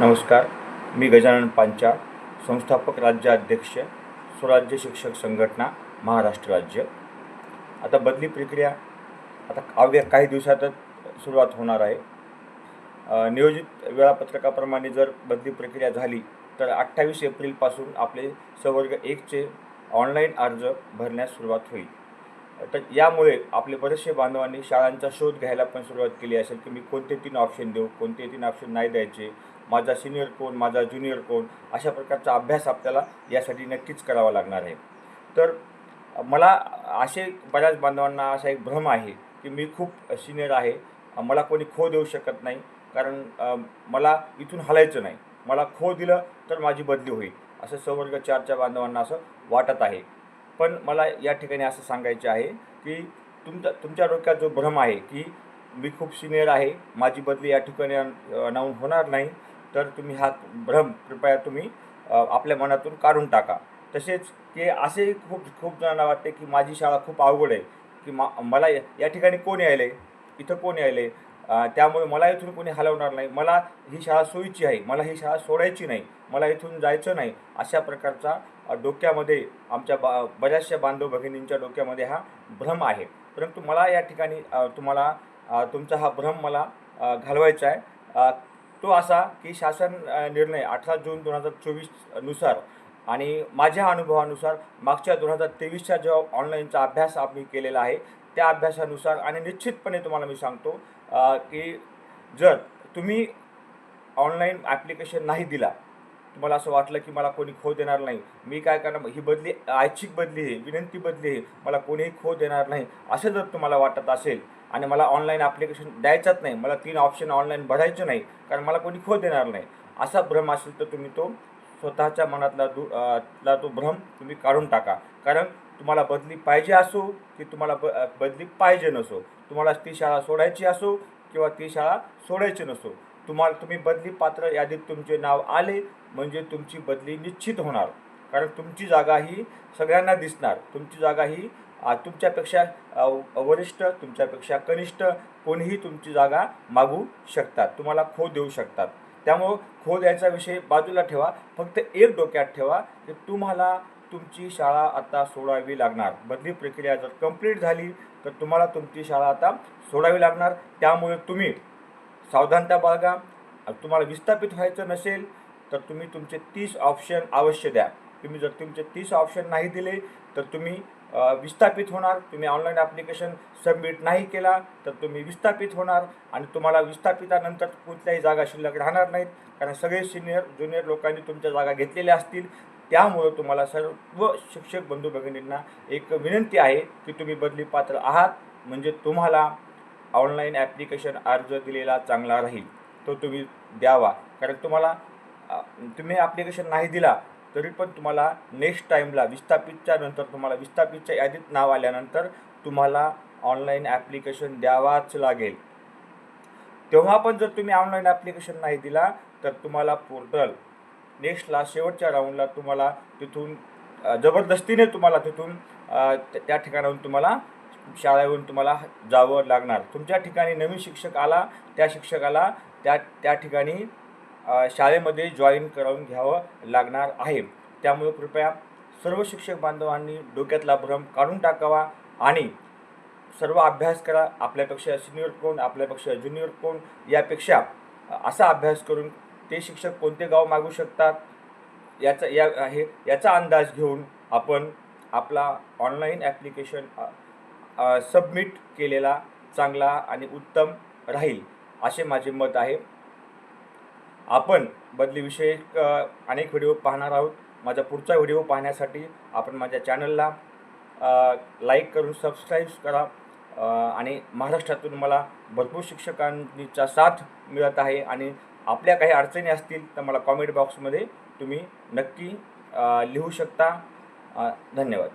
नमस्कार मी गजानन पांचाळ संस्थापक राज्याध्यक्ष स्वराज्य शिक्षक संघटना महाराष्ट्र राज्य. आता बदली प्रक्रिया आता अवघ्या काही दिवसातच सुरुवात होणार आहे. नियोजित वेळापत्रकाप्रमाणे जर बदली प्रक्रिया झाली तर अठ्ठावीस एप्रिलपासून आपले सवर्ग एकचे ऑनलाईन अर्ज भरण्यास सुरुवात होईल. तर यामुळे आपले बरेचसे बांधवांनी शाळांचा शोध घ्यायला पण सुरुवात केली असेल की मी कोणते तीन ऑप्शन देऊ कोणते तीन ऑप्शन नाही द्यायचे माझा सिनियर कोण माझा ज्युनियर कोण अशा प्रकारचा अभ्यास आपल्याला यासाठी नक्कीच करावा लागणार आहे. तर मला असे बऱ्याच बांधवांना असा एक भ्रम आहे की मी खूप सिनियर आहे मला कोणी खो देऊ शकत नाही कारण मला इथून हलायचं नाही. मला खो दिलं तर माझी बदली होईल असं सवर्ग चारच्या बांधवांना असं वाटत आहे. पण मला या ठिकाणी असं सांगायचे आहे की तुमच्या तुमच्या डोक्यात जो भ्रम आहे की मी खूप सिनियर आहे माझी बदली या ठिकाणी अनाऊन होणार नाही तर तुम्ही हा भ्रम कृपया तुम्ही आपल्या मनातून काढून टाका. तसेच की असे खूप खूप जणांना वाटते की माझी शाळा खूप अवघड आहे की मा मला या या ठिकाणी कोण यायले इथं कोण यायले त्यामुळे मला इथून कोणी हलवणार नाही. मला ही शाळा सोयीची आहे मला ही शाळा सोडायची नाही मला इथून जायचं नाही अशा प्रकारचा डोक्यामध्ये आमच्या बा बऱ्याचशा बांधव भगिनींच्या डोक्यामध्ये हा भ्रम आहे. परंतु मला या ठिकाणी तुम्हाला तुमचा हा भ्रम मला घालवायचा आहे. तो असा की शासन निर्णय अठरा जून दोन हजार चोवीसनुसार आणि माझ्या अनुभवानुसार मागच्या दोन हजार तेवीसच्या जो ऑनलाईनचा अभ्यास आम्ही केलेला आहे त्या अभ्यासानुसार आणि निश्चितपणे तुम्हाला मी सांगतो की जर तुम्ही ऑनलाईन ॲप्लिकेशन नाही दिला तुम्हाला असं वाटलं की मला कोणी खो देणार नाही. मी काय करणार? ही बदली ऐच्छिक बदली आहे विनंती बदली आहे. मला कोणीही खो देणार नाही. असं जर तुम्हाला वाटत असेल आणि मला ऑनलाईन ॲप्लिकेशन द्यायचाच नाही मला तीन ऑप्शन ऑनलाईन भरायचं नाही कारण मला कोणी खो देणार नाही. असा भ्रम असेल तर तुम्ही तो स्वतःच्या मनातला दु ला तो भ्रम तुम्ही काढून टाका. कारण तुम्हाला बदली पाहिजे असो की तुम्हाला ब बदली पाहिजे नसो. तुम्हाला ती शाळा सोडायची असो किंवा ती शाळा सोडायची नसो. तुम्हाला तुम्ही बदली पात्र यादीत तुमचे नाव आले म्हणजे तुमची बदली निश्चित होणार. कारण तुमची जागा ही सगळ्यांना दिसणार. तुमची जागा ही तुमच्यापेक्षा वरिष्ठ तुमच्यापेक्षा कनिष्ठ कोणीही तुमची जागा मागू शकतात. तुम्हाला खो देऊ शकतात. त्यामुळं खो द्यायचा विषय बाजूला ठेवा. फक्त एक डोक्यात ठेवा की तुम्हाला तुमची शाळा आता सोडावी लागणार. बदली प्रक्रिया जर कंप्लीट झाली तर तुम्हाला तुमची शाळा आता सोडावी लागणार. त्यामुळे तुम्ही सावधानता बाळगा. तुम्हाला विस्थापित व्हायचं नसेल तर तुम्ही तुमचे तीस ऑप्शन अवश्य द्या. तुम्ही जर तुमचे तीस ऑप्शन नाही दिले तर तुम्ही विस्थापित होणार. तुम्ही ऑनलाईन ॲप्लिकेशन सबमिट नाही केला तर तुम्ही विस्थापित होणार. आणि तुम्हाला विस्थापितानंतर कुठल्याही जागा शिल्लक राहणार नाहीत. कारण सगळे सिनियर ज्युनियर लोकांनी तुमच्या जागा घेतलेल्या असतील. त्यामुळं तुम्हाला सर्व शिक्षक बंधू भगिनींना एक विनंती आहे की तुम्ही बदली पात्र आहात. म्हणजे तुम्हाला ऑनलाईन ॲप्लिकेशन अर्ज दिलेला चांगला राहील तो तुम्ही द्यावा. कारण तुम्हाला तुम्ही ॲप्लिकेशन नाही दिला तरी पण तुम्हाला नेक्स्ट टाईमला विस्थापितच्या नंतर तुम्हाला विस्थापितच्या यादीत नाव आल्यानंतर तुम्हाला ऑनलाईन ॲप्लिकेशन द्यावाच लागेल. तेव्हा पण जर तुम्ही ऑनलाईन ॲप्लिकेशन नाही दिला तर तुम्हाला पोर्टल नेक्स्टला शेवटच्या राऊंडला तुम्हाला तिथून जबरदस्तीने तुम्हाला तिथून त्या ठिकाणाहून तुम्हाला शाळेवरून तुम्हाला जावं लागणार. तुमच्या ठिकाणी नवीन शिक्षक आला त्या शिक्षकाला त्या त्या ठिकाणी शाळेमध्ये जॉईन करून घ्यावं लागणार आहे. त्यामुळे कृपया सर्व शिक्षक बांधवांनी डोक्यातला भ्रम काढून टाकावा आणि सर्व अभ्यास करा. आपल्यापेक्षा सिनियर कोण आपल्यापेक्षा ज्युनियर कोण यापेक्षा असा अभ्यास करून ते शिक्षक कोणते गाव मागू शकतात याचा या हे याचा अंदाज घेऊन आपण आपला ऑनलाईन ॲप्लिकेशन सबमिट केलेला चांगला आणि उत्तम राहील असे माझे मत आहे. आपण बदलीविषयक अनेक व्हिडिओ पाहणार आहोत. माझा पुढचा व्हिडिओ पाहण्यासाठी आपण माझ्या चॅनलला लाईक करून सबस्क्राईब करा. आणि महाराष्ट्रातून मला भरपूर शिक्षकांचा साथ मिळत आहे आणि आपल्या काही अडचणी असतील तर मला कॉमेंट बॉक्समध्ये तुम्ही नक्की लिहू शकता. धन्यवाद.